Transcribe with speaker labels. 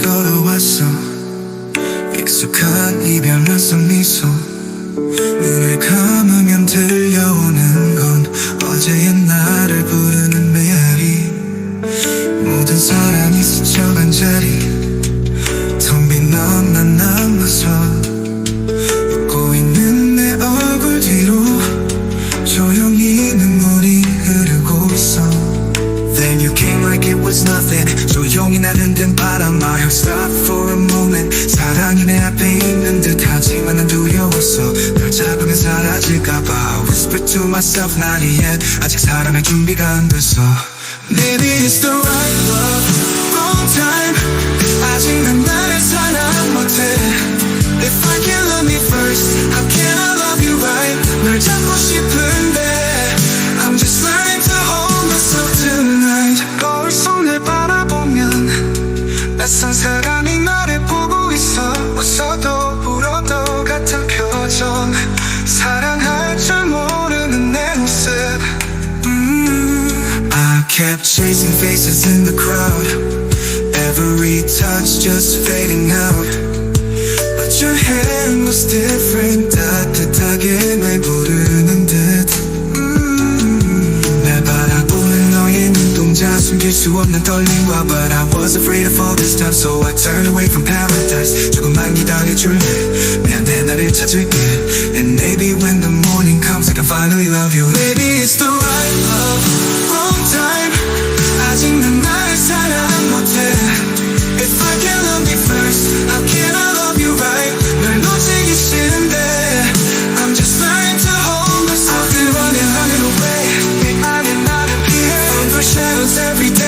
Speaker 1: 걸어왔어. 익숙한 이별 낯선 미소 눈을 감으 was nothing 조용히 날 흔든 바람 I heard stop for a moment 사랑이 내 앞에 있는 듯 하지만 난 두려웠어 널 잡으면 사라질까봐 Whisper to myself not yet 아직 사랑할 준비가 안 됐어 Maybe it's the right love Wrong time kept chasing faces in the crowd Every touch just fading out But your hand was different 따뜻하게 날 부르는 듯 음, 날 바라보는 너의 눈동자 숨길 수 없는 떨림과 But I was afraid of all this time So I turned away from paradise 조금만 기다려 Cause every day.